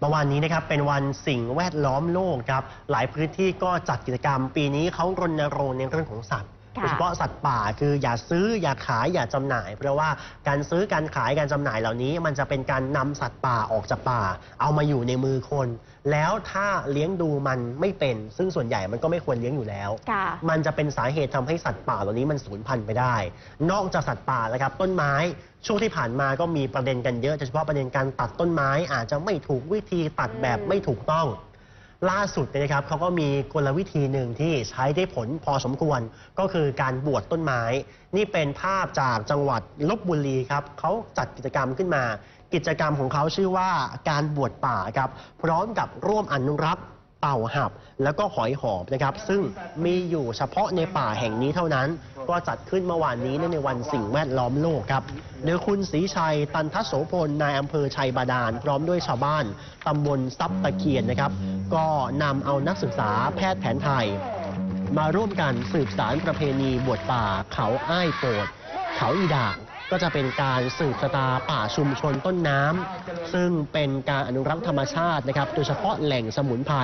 เมื่อวานนี้นะครับเป็นวันสิ่งแวดล้อมโลกครับหลายพื้นที่ก็จัดกิจกรรม ปีนี้เขารณรงค์ในเรื่องของสัตว์ โดยเฉพาะสัตว์ป่าคืออย่าซื้ออย่าขายอย่าจำหน่าย เพราะว่าการซื้อการขายการจำหน่ายเหล่านี้ มันจะเป็นการนำสัตว์ป่าออกจากป่า เอามาอยู่ในมือคน แล้วถ้าเลี้ยงดูมันไม่เป็น ซึ่งส่วนใหญ่มันก็ไม่ควรเลี้ยงอยู่แล้ว ค่ะ มันจะเป็นสาเหตุทำให้สัตว์ป่าเหล่านี้มันสูญพันธุ์ไปได้ นอกจากสัตว์ป่าแล้วครับ ต้นไม้ช่วงที่ผ่านมาก็มีประเด็นกันเยอะโดยเฉพาะประเด็นการตัดต้นไม้อาจจะไม่ถูกวิธีตัดแบบไม่ถูกต้อง ล่าสุดเนี่ยนะครับเขาก็มีกลวิธีหนึ่งที่ใช้ได้ผลพอสมควร ก็คือการบวชต้นไม้ นี่เป็นภาพจากจังหวัดลบบุรีครับเขาจัดกิจกรรมขึ้นมา กิจกรรมของเขาชื่อว่าการบวชป่าครับพร้อมกับร่วมอนุรักษ์ เต่าหับ แล้วก็หอยหอมนะครับ ซึ่งมีอยู่เฉพาะในป่าแห่งนี้เท่านั้น ก็จัดขึ้นเมื่อวานนี้ในวันสิ่งแวดล้อมโลกครับโดยคุณศรีชัย ตันทโสพลนายอำเภอชัยบาดาล พร้อมด้วยชาวบ้านตำบลซับตะเคียนนะครับ ก็นำเอานักศึกษาแพทย์แผนไทย มาร่วมกันสืบสารประเพณีบวชป่าเขาอ้ายโปดเขาอีด่าง ก็จะเป็นการสืบสตาป่าชุมชนต้นน้ำซึ่งเป็นการอนุรักษ์ธรรมชาตินะครับโดยเฉพาะแหล่งสมุนไพร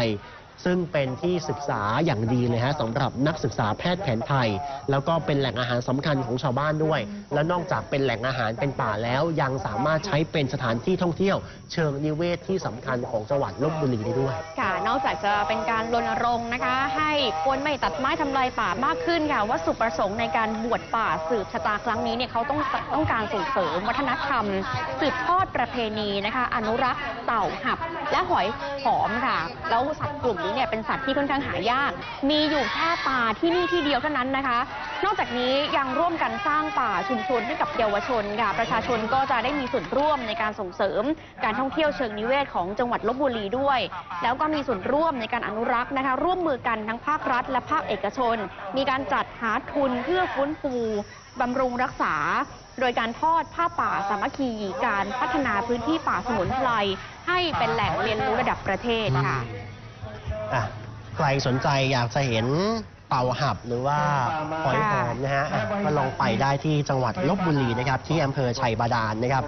ซึ่งเป็นที่ศึกษาอย่างดีเลยฮะสำหรับนักศึกษาแพทย์แผนไทย แล้วก็เป็นแหล่งอาหารสำคัญของชาวบ้านด้วย และนอกจากเป็นแหล่งอาหารเป็นป่าแล้ว ยังสามารถใช้เป็นสถานที่ท่องเที่ยว เชิงนิเวศที่สำคัญของจังหวัดลบบุรีได้ด้วย ค่ะนอกจากจะเป็นการรณรงค์นะคะ ให้คนไม่ตัดไม้ทำลายป่ามากขึ้นค่ะวัตถุประสงค์ในการบวชป่าสืบชะตาครั้งนี้เนี่ยเขาต้องต้องการส่งเสริมวัฒนธรรม สืบทอดประเพณีนะคะ อนุรักษ์เต่าหับ และหอยหอมค่ะ แล้วสัตว์กลุ่มนี้เนี่ยเป็นสัตว์ที่ค่อนข้างหายาก มีอยู่แค่ป่าที่นี่ที่เดียวเท่านั้นนะคะ นอกจากนี้ยังร่วมกันสร้างป่าชุมชนให้กับเยาวชนค่ะประชาชนก็จะได้มีส่วนร่วมในการส่งเสริม การท่องเที่ยวเชิงนิเวศของจังหวัดลบบุรีด้วย แล้วก็มีส่วนร่วมในการอนุรักษ์นะคะ ร่วมมือกันทั้งภาครัฐ และภาคเอกชน มีการจัดหาทุนเพื่อฟื้นฟูบำรุงรักษา โดยการทอดผ้าป่าสามัคคีการพัฒนาพื้นที่ป่าสมุนไพรให้เป็นแหล่งเรียนรู้ระดับประเทศค่ะ อะใครสนใจอยากจะเห็นเต่าหับหรือว่าหอยหอมนะฮะอะก็ลองไปได้ที่จังหวัดลบบุรีนะครับที่อำเภอชัยบาดาลนะครับ